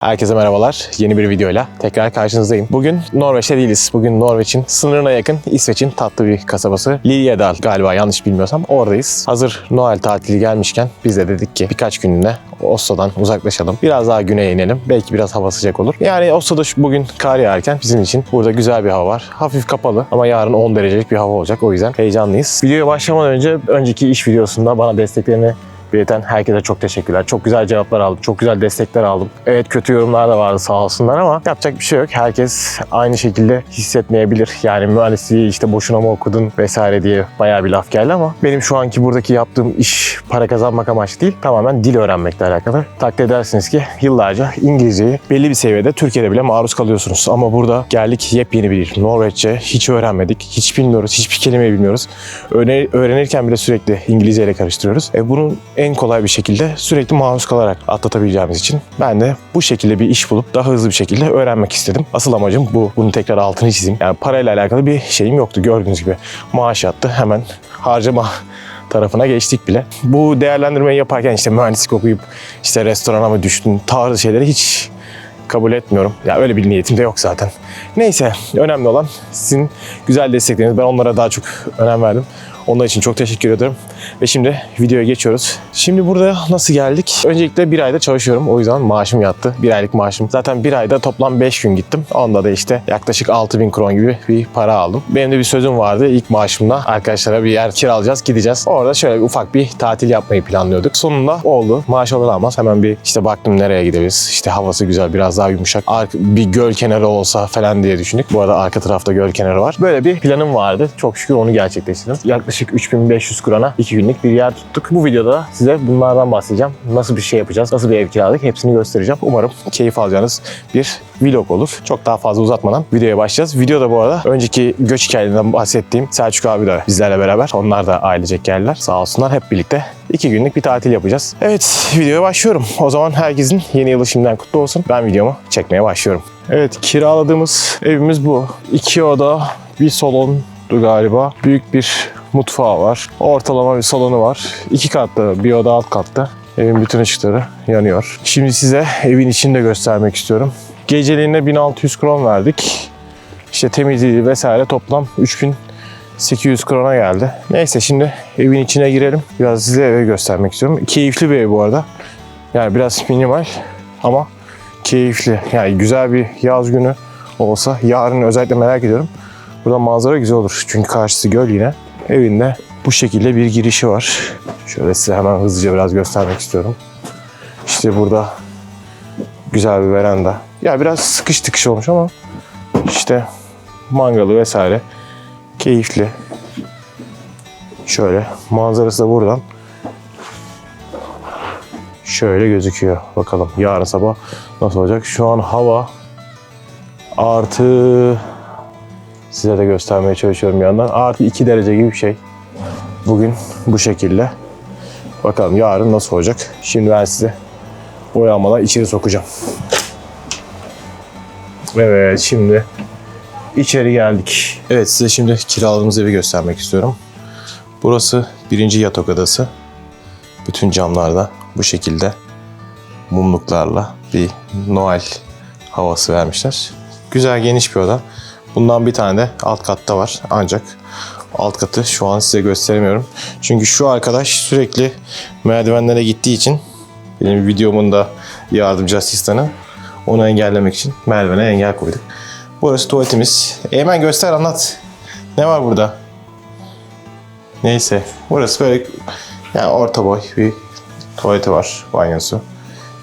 Herkese merhabalar. Yeni bir videoyla tekrar karşınızdayım. Bugün Norveç'te değiliz. Bugün Norveç'in sınırına yakın İsveç'in tatlı bir kasabası Liljedal galiba yanlış bilmiyorsam oradayız. Hazır Noel tatili gelmişken biz de dedik ki birkaç günlüğüne Oslo'dan uzaklaşalım. Biraz daha güneye inelim. Belki biraz hava sıcak olur. Yani Oslo'da şu- bugün kar yağarken bizim için burada güzel bir hava var. Hafif kapalı ama yarın 10 derecelik bir hava olacak. O yüzden heyecanlıyız. Videoya başlamadan önce önceki iş videosunda bana desteklerini belirten herkese çok teşekkürler. Çok güzel cevaplar aldım. Çok güzel destekler aldım. Evet kötü yorumlar da vardı sağ olsunlar ama yapacak bir şey yok. Herkes aynı şekilde hissetmeyebilir. Yani mühendisliği işte boşuna mı okudun vesaire diye bayağı bir laf geldi ama benim şu anki buradaki yaptığım iş para kazanmak amaçlı değil. Tamamen dil öğrenmekle alakalı. Takdir edersiniz ki yıllarca İngilizceyi belli bir seviyede Türkiye'de bile maruz kalıyorsunuz. Ama burada geldik yepyeni bir dil. Norveççe hiç öğrenmedik. Hiç bilmiyoruz. Hiçbir kelimeyi bilmiyoruz. Öğre- öğrenirken bile sürekli İngilizce ile karıştırıyoruz. E bunun en kolay bir şekilde sürekli maruz kalarak atlatabileceğimiz için ben de bu şekilde bir iş bulup daha hızlı bir şekilde öğrenmek istedim. Asıl amacım bu. Bunu tekrar altını çizeyim. Yani parayla alakalı bir şeyim yoktu. Gördüğünüz gibi maaş yattı. Hemen harcama tarafına geçtik bile. Bu değerlendirmeyi yaparken işte mühendislik okuyup işte restorana mı düştün tarzı şeyleri hiç kabul etmiyorum. Ya öyle bir niyetim de yok zaten. Neyse önemli olan sizin güzel destekleriniz. Ben onlara daha çok önem verdim. Onlar için çok teşekkür ederim. Ve şimdi videoya geçiyoruz. Şimdi burada nasıl geldik? Öncelikle bir ayda çalışıyorum. O yüzden maaşım yattı. Bir aylık maaşım. Zaten bir ayda toplam 5 gün gittim. Onda da işte yaklaşık 6000 kron gibi bir para aldım. Benim de bir sözüm vardı. İlk maaşımda arkadaşlara bir yer kiralayacağız, gideceğiz. Orada şöyle bir ufak bir tatil yapmayı planlıyorduk. Sonunda oldu. Maaş alır almaz hemen bir işte baktım nereye gideriz. İşte havası güzel, biraz daha yumuşak. Bir göl kenarı olsa falan diye düşündük. Bu arada arka tarafta göl kenarı var. Böyle bir planım vardı. Çok şükür onu gerçekleştirdim. Yaklaşık 3500 krona 2 günlük bir yer tuttuk. Bu videoda da size bunlardan bahsedeceğim. Nasıl bir şey yapacağız, nasıl bir ev kiraladık hepsini göstereceğim. Umarım keyif alacağınız bir vlog olur. Çok daha fazla uzatmadan videoya başlayacağız. Videoda bu arada önceki göç hikayelerinden bahsettiğim Selçuk abi de bizlerle beraber. Onlar da ailecek geldiler. Sağ olsunlar hep birlikte iki günlük bir tatil yapacağız. Evet videoya başlıyorum. O zaman herkesin yeni yılı şimdiden kutlu olsun. Ben videomu çekmeye başlıyorum. Evet kiraladığımız evimiz bu. İki oda, bir salondu galiba. Büyük bir mutfağı var. Ortalama bir salonu var. İki katlı bir oda alt katta. Evin bütün ışıkları yanıyor. Şimdi size evin içini de göstermek istiyorum. Geceliğine 1600 kron verdik. İşte temizliği vesaire toplam 3800 krona geldi. Neyse şimdi evin içine girelim. Biraz size evi göstermek istiyorum. Keyifli bir ev bu arada. Yani biraz minimal ama keyifli. Yani güzel bir yaz günü olsa yarın özellikle merak ediyorum. Burada manzara güzel olur. Çünkü karşısı göl yine. Evinde bu şekilde bir girişi var. Şöyle size hemen hızlıca biraz göstermek istiyorum. İşte burada güzel bir veranda. Ya biraz sıkış tıkış olmuş ama işte mangalı vesaire keyifli. Şöyle manzarası da buradan şöyle gözüküyor. Bakalım yarın sabah nasıl olacak? Şu an hava artı size de göstermeye çalışıyorum bir yandan. Artı 2 derece gibi bir şey. Bugün bu şekilde. Bakalım yarın nasıl olacak? Şimdi ben size boyanmadan içeri sokacağım. Evet şimdi içeri geldik. Evet size şimdi kiraladığımız evi göstermek istiyorum. Burası birinci yatak odası. Bütün camlarda bu şekilde mumluklarla bir Noel havası vermişler. Güzel geniş bir oda. Bundan bir tane de alt katta var. Ancak alt katı şu an size gösteremiyorum. Çünkü şu arkadaş sürekli merdivenlere gittiği için benim videomun da yardımcı asistanı onu engellemek için merdivene engel koyduk. Burası tuvaletimiz. E, Hemen göster anlat. Ne var burada? Neyse. Burası böyle yani orta boy bir tuvaleti var. Banyosu.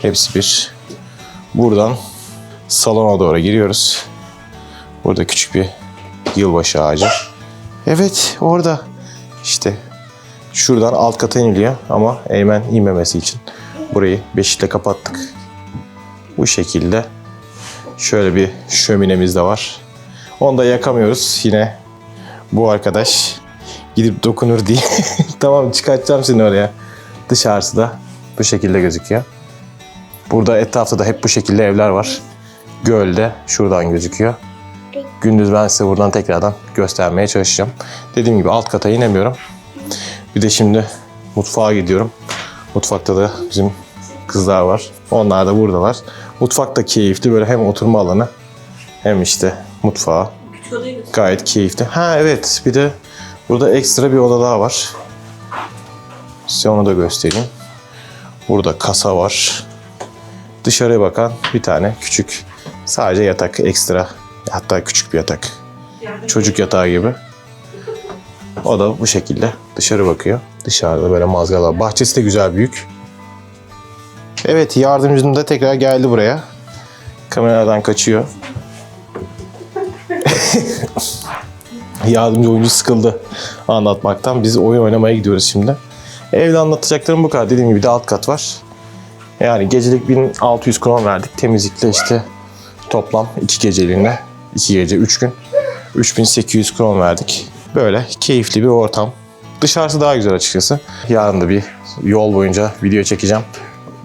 Hepsi bir. Buradan salona doğru giriyoruz. Burada küçük bir yılbaşı ağacı. Evet orada. İşte şuradan alt kata iniliyor ama Eymen inmemesi için burayı beşikle kapattık. Bu şekilde şöyle bir şöminemiz de var. Onu da yakamıyoruz. Yine bu arkadaş gidip dokunur diye. tamam çıkartacağım seni oraya. Dışarısı da bu şekilde gözüküyor. Burada etrafta da hep bu şekilde evler var. Gölde şuradan gözüküyor. Gündüz ben size buradan tekrardan göstermeye çalışacağım. Dediğim gibi alt kata inemiyorum. Bir de şimdi mutfağa gidiyorum. Mutfakta da bizim kızlar var. Onlar da buradalar. Mutfak da keyifli. Böyle hem oturma alanı hem işte mutfağı. Gayet keyifli. Ha evet bir de burada ekstra bir oda daha var. Size onu da göstereyim. Burada kasa var. Dışarıya bakan bir tane küçük sadece yatak ekstra. Hatta küçük bir yatak. Çocuk yatağı gibi. O da bu şekilde dışarı bakıyor. Dışarıda böyle mazgalar. Bahçesi de güzel büyük. Evet yardımcım da tekrar geldi buraya. Kameradan kaçıyor. Yardımcı oyuncu sıkıldı anlatmaktan. Biz oyun oynamaya gidiyoruz şimdi. Evde anlatacaklarım bu kadar. Dediğim gibi de alt kat var. Yani gecelik 1600 kron verdik. Temizlikle işte toplam 2 geceliğine 2 gece 3 gün 3800 kron verdik. Böyle keyifli bir ortam. Dışarısı daha güzel açıkçası. Yarın da bir yol boyunca video çekeceğim.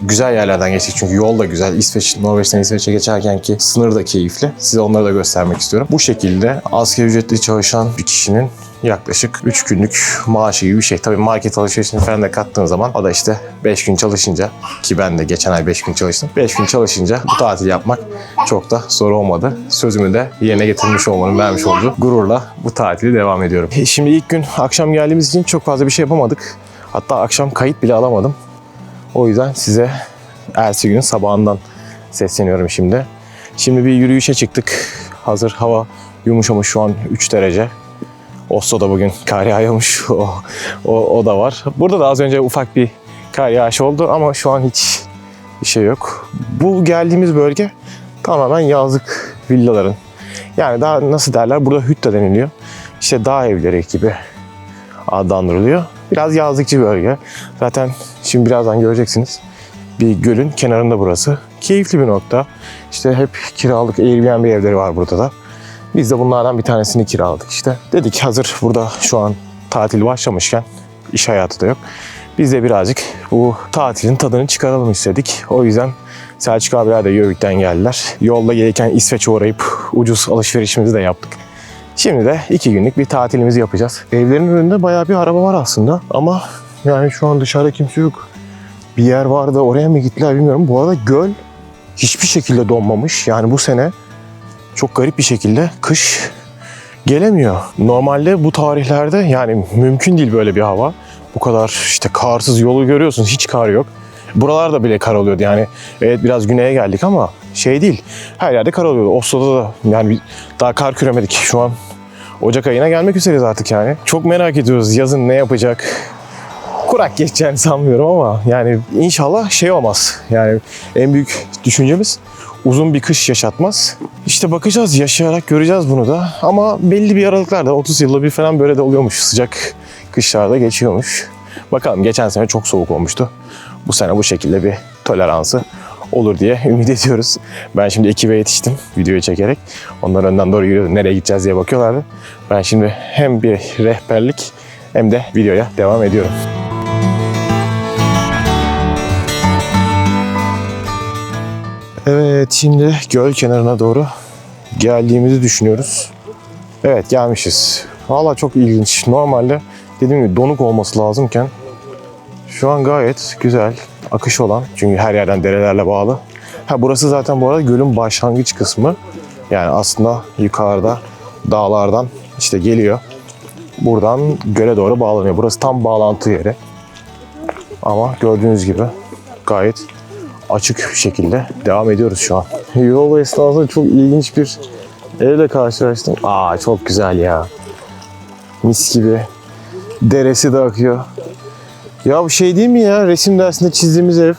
Güzel yerlerden geçtik çünkü yol da güzel. İsveç, Norveç'ten İsveç'e geçerken ki sınır da keyifli. Size onları da göstermek istiyorum. Bu şekilde asgari ücretli çalışan bir kişinin yaklaşık 3 günlük maaşı gibi bir şey. Tabii market alışverişini falan da kattığın zaman o da işte 5 gün çalışınca ki ben de geçen ay 5 gün çalıştım. 5 gün çalışınca bu tatil yapmak çok da zor olmadı. Sözümü de yerine getirmiş olmanın vermiş olduğu gururla bu tatili devam ediyorum. E, Şimdi ilk gün akşam geldiğimiz için çok fazla bir şey yapamadık. Hatta akşam kayıt bile alamadım. O yüzden size ertesi günün sabahından sesleniyorum şimdi. Şimdi bir yürüyüşe çıktık. Hazır hava yumuşamış şu an 3 derece. Oslo'da bugün kar yağıyormuş. O, o, o da var. Burada da az önce ufak bir kar yağışı oldu ama şu an hiç bir şey yok. Bu geldiğimiz bölge tamamen yazlık villaların. Yani daha nasıl derler burada hütte deniliyor. İşte dağ evleri gibi adlandırılıyor. Biraz yazlıkçı bölge. Zaten şimdi birazdan göreceksiniz. Bir gölün kenarında burası. Keyifli bir nokta. İşte hep kiralık Airbnb evleri var burada da. Biz de bunlardan bir tanesini kiraladık işte. Dedik hazır burada şu an tatil başlamışken iş hayatı da yok. Biz de birazcık bu tatilin tadını çıkaralım istedik. O yüzden Selçuk abiler de Yövik'ten geldiler. Yolda gelirken İsveç'e uğrayıp ucuz alışverişimizi de yaptık. Şimdi de iki günlük bir tatilimizi yapacağız. Evlerin önünde bayağı bir araba var aslında ama yani şu an dışarıda kimse yok. Bir yer vardı oraya mı gittiler bilmiyorum. Bu arada göl hiçbir şekilde donmamış. Yani bu sene çok garip bir şekilde kış gelemiyor. Normalde bu tarihlerde yani mümkün değil böyle bir hava. Bu kadar işte karsız yolu görüyorsunuz hiç kar yok. Buralarda bile kar oluyordu yani. Evet biraz güneye geldik ama şey değil. Her yerde kar oluyordu. Oslo'da da yani daha kar küremedik. Şu an Ocak ayına gelmek üzereyiz artık yani. Çok merak ediyoruz yazın ne yapacak. Kurak geçeceğini sanmıyorum ama yani inşallah şey olmaz. Yani en büyük düşüncemiz uzun bir kış yaşatmaz. İşte bakacağız, yaşayarak göreceğiz bunu da. Ama belli bir aralıklarda 30 yılda bir falan böyle de oluyormuş. Sıcak kışlarda geçiyormuş. Bakalım geçen sene çok soğuk olmuştu. Bu sene bu şekilde bir toleransı olur diye ümit ediyoruz. Ben şimdi ekibe yetiştim videoyu çekerek. Onlar önden doğru yürüyordu. Nereye gideceğiz diye bakıyorlardı. Ben şimdi hem bir rehberlik hem de videoya devam ediyorum. Evet şimdi göl kenarına doğru geldiğimizi düşünüyoruz. Evet gelmişiz. Valla çok ilginç. Normalde dediğim gibi donuk olması lazımken şu an gayet güzel akış olan çünkü her yerden derelerle bağlı. Ha burası zaten bu arada gölün başlangıç kısmı. Yani aslında yukarıda dağlardan işte geliyor. Buradan göle doğru bağlanıyor. Burası tam bağlantı yeri. Ama gördüğünüz gibi gayet açık bir şekilde devam ediyoruz şu an. Yol esnasında çok ilginç bir evle karşılaştım. Aa çok güzel ya. Mis gibi. Deresi de akıyor. Ya bu şey değil mi ya? Resim dersinde çizdiğimiz ev.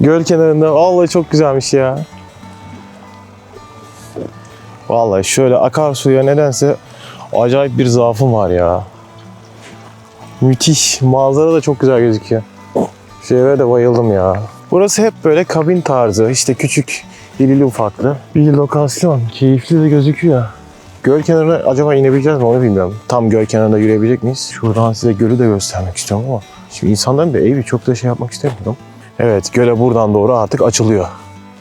Göl kenarında. Vallahi çok güzelmiş ya. Vallahi şöyle akarsuya nedense acayip bir zaafım var ya. Müthiş. Manzara da çok güzel gözüküyor. Şu eve de bayıldım ya. Burası hep böyle kabin tarzı. işte küçük, irili ufaklı. Bir lokasyon. Keyifli de gözüküyor. Göl kenarına acaba inebileceğiz mi onu bilmiyorum. Tam göl kenarında yürüyebilecek miyiz? Şuradan size gölü de göstermek istiyorum ama. Şimdi insanların da evi çok da şey yapmak istemiyorum. Evet göle buradan doğru artık açılıyor.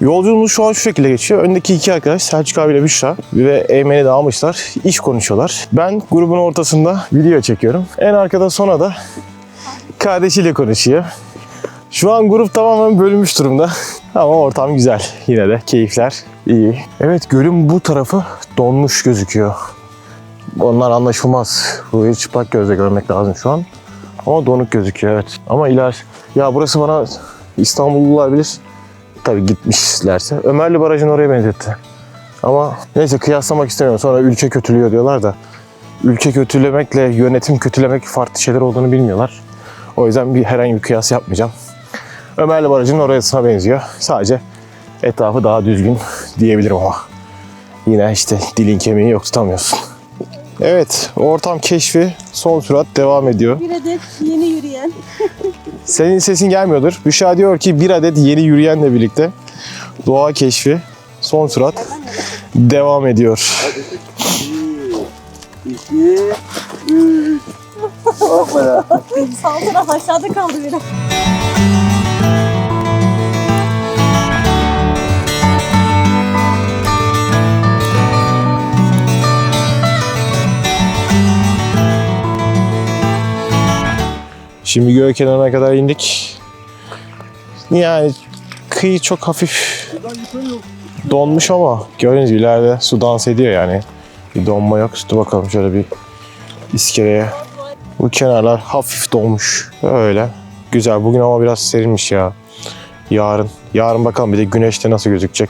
Yolculuğumuz şu an şu şekilde geçiyor. Öndeki iki arkadaş Selçuk abiyle Büşra ve Eymen'i de almışlar. İş konuşuyorlar. Ben grubun ortasında video çekiyorum. En arkada Sona da kardeşiyle konuşuyor. Şu an grup tamamen bölünmüş durumda. Ama ortam güzel. Yine de keyifler iyi. Evet gölün bu tarafı donmuş gözüküyor. Onlar anlaşılmaz. Burayı çıplak gözle görmek lazım şu an. Ama donuk gözüküyor evet. Ama iler... Ya burası bana İstanbullular bilir. Tabii gitmişlerse. Ömerli Barajı'nı oraya benzetti. Ama neyse kıyaslamak istemiyorum. Sonra ülke kötülüyor diyorlar da. Ülke kötülemekle yönetim kötülemek farklı şeyler olduğunu bilmiyorlar. O yüzden bir herhangi bir kıyas yapmayacağım. Ömerli Barajı'nın orasına benziyor. Sadece etrafı daha düzgün diyebilirim ama. Yine işte dilin kemiği yok tutamıyorsun. Evet, ortam keşfi son sürat devam ediyor. Bir adet yeni yürüyen. Senin sesin gelmiyordur. Büşra diyor ki bir adet yeni yürüyenle birlikte doğa keşfi son sürat devam ediyor. İki, üç. Hoppala. Sağ taraf aşağıda kaldı biraz. Şimdi göl kenarına kadar indik. Yani kıyı çok hafif donmuş ama gördüğünüz ileride su dans ediyor yani. Bir donma yok. Dur bakalım şöyle bir iskeleye. Bu kenarlar hafif donmuş. Öyle. Güzel. Bugün ama biraz serinmiş ya. Yarın. Yarın bakalım bir de güneşte nasıl gözükecek.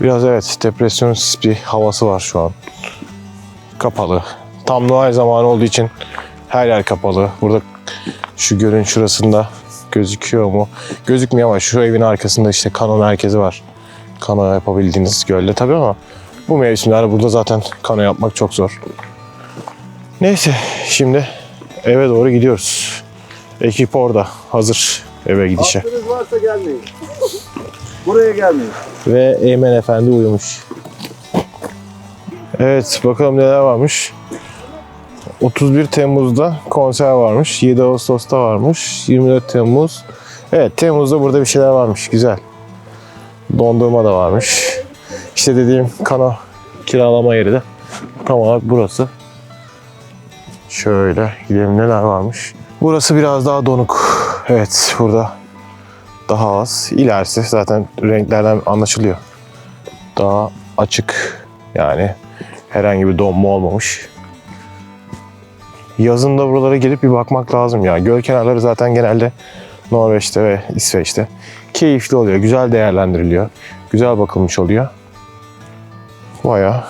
Biraz evet depresyonist bir havası var şu an. Kapalı. Tam Noel zamanı olduğu için her yer kapalı. Burada şu gölün şurasında gözüküyor mu? Gözükmüyor ama şu evin arkasında işte kano merkezi var. Kano yapabildiğiniz gölde tabii ama bu mevsimlerde burada zaten kano yapmak çok zor. Neyse şimdi eve doğru gidiyoruz. Ekip orada hazır eve gidişe. Aklınız varsa gelmeyin. Buraya gelmeyin. Ve Eymen Efendi uyumuş. Evet bakalım neler varmış. 31 Temmuz'da konser varmış. 7 Ağustos'ta varmış. 24 Temmuz. Evet Temmuz'da burada bir şeyler varmış. Güzel. Dondurma da varmış. İşte dediğim kano kiralama yeri de tam olarak burası. Şöyle gidelim neler varmış. Burası biraz daha donuk. Evet burada daha az. İlerisi zaten renklerden anlaşılıyor. Daha açık yani herhangi bir donma olmamış. Yazın da buralara gelip bir bakmak lazım ya. Göl kenarları zaten genelde Norveç'te ve İsveç'te keyifli oluyor. Güzel değerlendiriliyor. Güzel bakılmış oluyor. Baya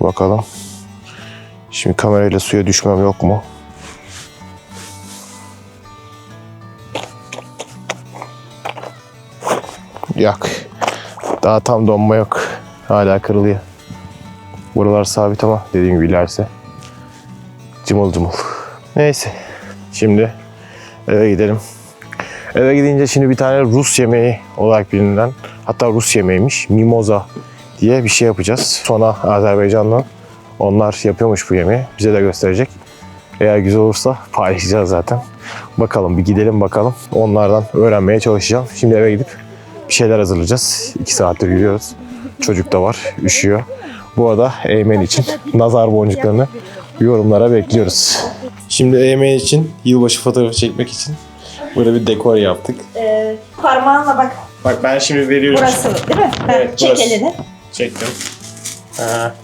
bakalım. Şimdi kamerayla suya düşmem yok mu? Yok. Daha tam donma yok. Hala kırılıyor. Buralar sabit ama dediğim gibi ilerse cımıl cımıl. Neyse. Şimdi eve gidelim. Eve gidince şimdi bir tane Rus yemeği olarak bilinen hatta Rus yemeğiymiş. Mimoza diye bir şey yapacağız. Sonra Azerbaycan'dan onlar yapıyormuş bu yemeği. Bize de gösterecek. Eğer güzel olursa paylaşacağız zaten. Bakalım bir gidelim bakalım. Onlardan öğrenmeye çalışacağım. Şimdi eve gidip bir şeyler hazırlayacağız. İki saattir yürüyoruz. Çocuk da var, üşüyor. Bu arada Eymen için nazar boncuklarını yorumlara bekliyoruz. Şimdi Eymen için yılbaşı fotoğrafı çekmek için böyle bir dekor yaptık. Ee, parmağınla bak. Bak ben şimdi veriyorum. Burası değil mi? Evet, Çek burası. elini. Çektim. Ha.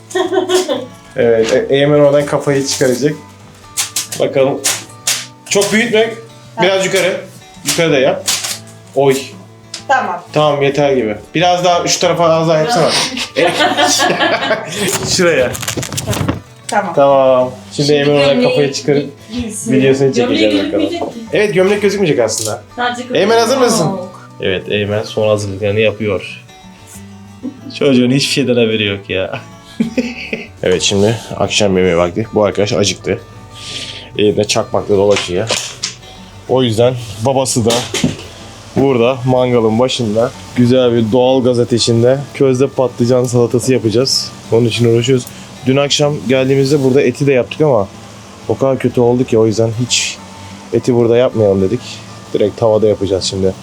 evet, E- Eymen oradan kafayı çıkaracak. Bakalım. Çok büyütme. Biraz yukarı. Yukarı da yap. Oy. Tamam. Tamam yeter gibi. Biraz daha şu tarafa az daha yapsana. Şuraya. Tamam. Tamam. Şimdi Eymen oradan kafayı çıkarıp videosunu çekeceğiz bakalım. Evet gömlek gözükmeyecek aslında. Sadece Eymen hazır mısın? Yok. Evet Eymen son hazırlıklarını yapıyor. Çocuğun hiçbir şeyden haberi yok ya. evet şimdi akşam yemeği vakti. Bu arkadaş acıktı. Elinde çakmakla dolaşıyor. O yüzden babası da burada mangalın başında güzel bir doğal gaz ateşinde közde patlıcan salatası yapacağız. Onun için uğraşıyoruz. Dün akşam geldiğimizde burada eti de yaptık ama o kadar kötü oldu ki o yüzden hiç eti burada yapmayalım dedik. Direkt tavada yapacağız şimdi.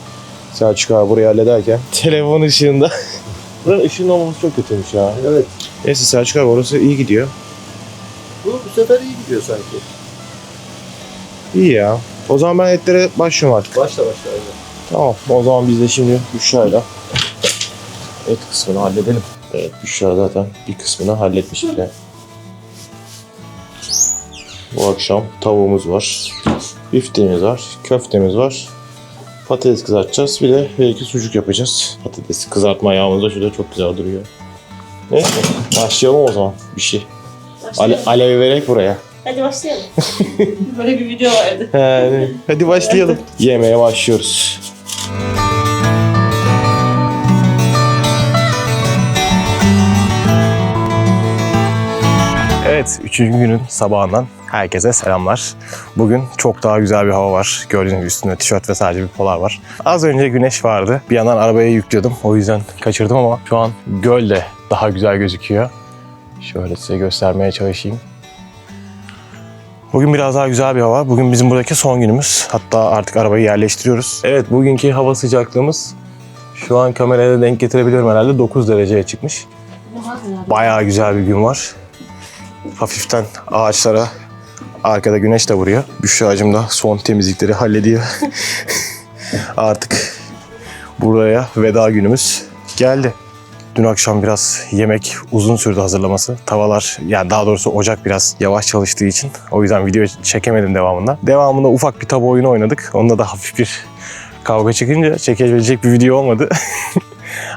Selçuk abi burayı hallederken telefon ışığında Buranın ışığın olmaması çok kötüymüş ya. Evet. Neyse Selçuk abi orası iyi gidiyor. Bu bu sefer iyi gidiyor sanki. İyi ya. O zaman ben etlere başlıyorum artık. Başla başla. Tamam. O zaman biz de şimdi Büşra'yla et kısmını halledelim. Evet Büşra zaten bir kısmını halletmiş bile. Bu akşam tavuğumuz var. Bifteğimiz var. Köftemiz var. Patates kızartacağız. Bir de belki sucuk yapacağız. Patates kızartma yağımız da şurada çok güzel duruyor. Neyse başlayalım o zaman bir şey. Ale alev vererek buraya. Hadi başlayalım. Böyle bir video vardı. Yani, hadi başlayalım. Yemeğe başlıyoruz. Evet, üçüncü günün sabahından herkese selamlar. Bugün çok daha güzel bir hava var. Gördüğünüz gibi üstünde tişört ve sadece bir polar var. Az önce güneş vardı. Bir yandan arabaya yüklüyordum. O yüzden kaçırdım ama şu an göl de daha güzel gözüküyor. Şöyle size göstermeye çalışayım. Bugün biraz daha güzel bir hava. Bugün bizim buradaki son günümüz. Hatta artık arabayı yerleştiriyoruz. Evet bugünkü hava sıcaklığımız şu an kameraya denk getirebiliyorum herhalde 9 dereceye çıkmış. Bayağı güzel bir gün var. Hafiften ağaçlara arkada güneş de vuruyor. Büşra'cığım da son temizlikleri hallediyor. artık buraya veda günümüz geldi. Dün akşam biraz yemek uzun sürdü hazırlaması. Tavalar yani daha doğrusu ocak biraz yavaş çalıştığı için o yüzden video çekemedim devamında. Devamında ufak bir tabu oyunu oynadık. Onda da hafif bir kavga çıkınca çekebilecek bir video olmadı.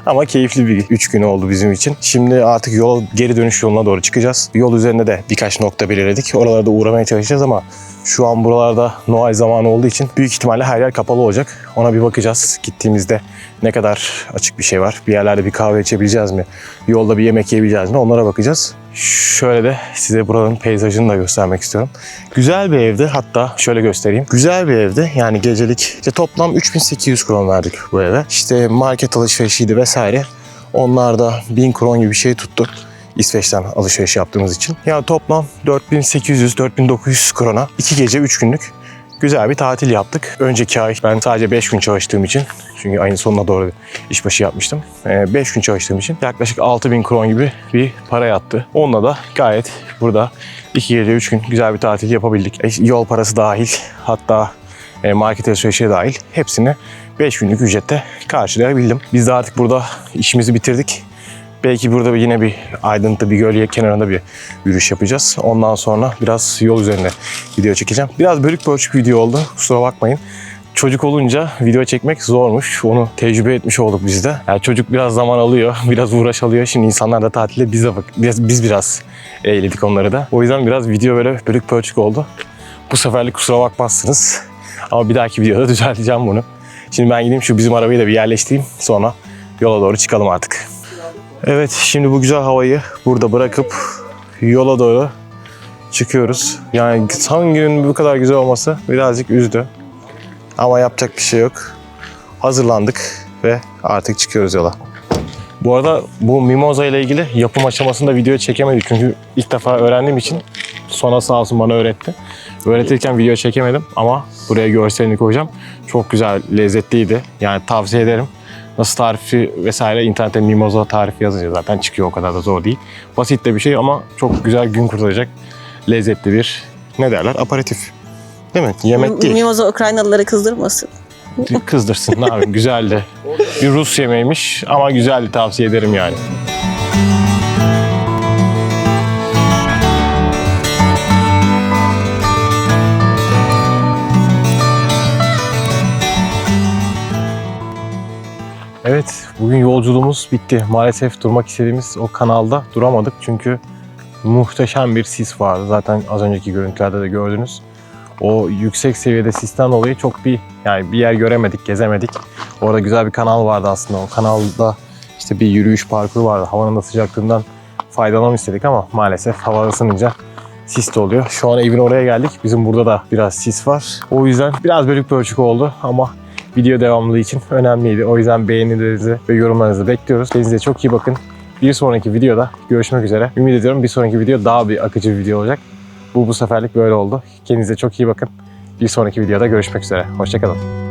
Ama keyifli bir 3 gün oldu bizim için. Şimdi artık yol geri dönüş yoluna doğru çıkacağız. Yol üzerinde de birkaç nokta belirledik. Oralarda uğramaya çalışacağız ama şu an buralarda Noel zamanı olduğu için büyük ihtimalle her yer kapalı olacak. Ona bir bakacağız gittiğimizde ne kadar açık bir şey var. Bir yerlerde bir kahve içebileceğiz mi? Yolda bir yemek yiyebileceğiz mi? Onlara bakacağız. Şöyle de size buranın peyzajını da göstermek istiyorum. Güzel bir evdi. Hatta şöyle göstereyim. Güzel bir evdi. Yani gecelik işte toplam 3800 kron verdik bu eve. İşte market alışverişiydi vesaire. Onlar da 1000 kron gibi bir şey tuttu. İsveç'ten alışveriş yaptığımız için. Yani toplam 4800-4900 krona 2 gece 3 günlük güzel bir tatil yaptık. Önceki ay ben sadece 5 gün çalıştığım için çünkü ayın sonuna doğru işbaşı yapmıştım. 5 gün çalıştığım için yaklaşık 6000 kron gibi bir para yattı. Onunla da gayet burada 2 gece 3 gün güzel bir tatil yapabildik. E, Yol parası dahil hatta e, market alışverişe dahil hepsini 5 günlük ücrette karşılayabildim. Biz de artık burada işimizi bitirdik. Belki burada yine bir aydınlıkta bir göl kenarında bir yürüyüş yapacağız. Ondan sonra biraz yol üzerinde video çekeceğim. Biraz bölük pörçük video oldu. Kusura bakmayın. Çocuk olunca video çekmek zormuş. Onu tecrübe etmiş olduk biz de. Yani çocuk biraz zaman alıyor, biraz uğraş alıyor. Şimdi insanlar da tatilde biz de bak, biraz, biz biraz eğledik onları da. O yüzden biraz video böyle bölük pörçük oldu. Bu seferlik kusura bakmazsınız. Ama bir dahaki videoda düzelteceğim bunu. Şimdi ben gideyim şu bizim arabayı da bir yerleştireyim. Sonra yola doğru çıkalım artık. Evet şimdi bu güzel havayı burada bırakıp yola doğru çıkıyoruz. Yani son günün bu kadar güzel olması birazcık üzdü. Ama yapacak bir şey yok. Hazırlandık ve artık çıkıyoruz yola. Bu arada bu mimoza ile ilgili yapım aşamasında video çekemedik çünkü ilk defa öğrendiğim için sonra sağ olsun bana öğretti. Öğretirken video çekemedim ama buraya görselini koyacağım. Çok güzel, lezzetliydi. Yani tavsiye ederim. Nasıl tarifi vesaire internette mimoza tarifi yazınca zaten çıkıyor o kadar da zor değil. Basit de bir şey ama çok güzel gün kurtaracak lezzetli bir ne derler aparatif. Değil mi? Yemek değil. Mimoza Ukraynalıları kızdırmasın. Kızdırsın ne yapayım güzeldi. Bir Rus yemeğiymiş ama güzeldi tavsiye ederim yani. Evet, bugün yolculuğumuz bitti. Maalesef durmak istediğimiz o kanalda duramadık çünkü muhteşem bir sis vardı. Zaten az önceki görüntülerde de gördünüz. O yüksek seviyede sisten dolayı çok bir yani bir yer göremedik, gezemedik. Orada güzel bir kanal vardı aslında. O kanalda işte bir yürüyüş parkuru vardı. Havanın da sıcaklığından faydalanalım istedik ama maalesef hava ısınınca sis de oluyor. Şu an evin oraya geldik. Bizim burada da biraz sis var. O yüzden biraz bölük pörçük oldu ama video devamlılığı için önemliydi. O yüzden beğenilerinizi ve yorumlarınızı bekliyoruz. Kendinize çok iyi bakın. Bir sonraki videoda görüşmek üzere. Ümit ediyorum bir sonraki video daha bir akıcı bir video olacak. Bu bu seferlik böyle oldu. Kendinize çok iyi bakın. Bir sonraki videoda görüşmek üzere. Hoşçakalın.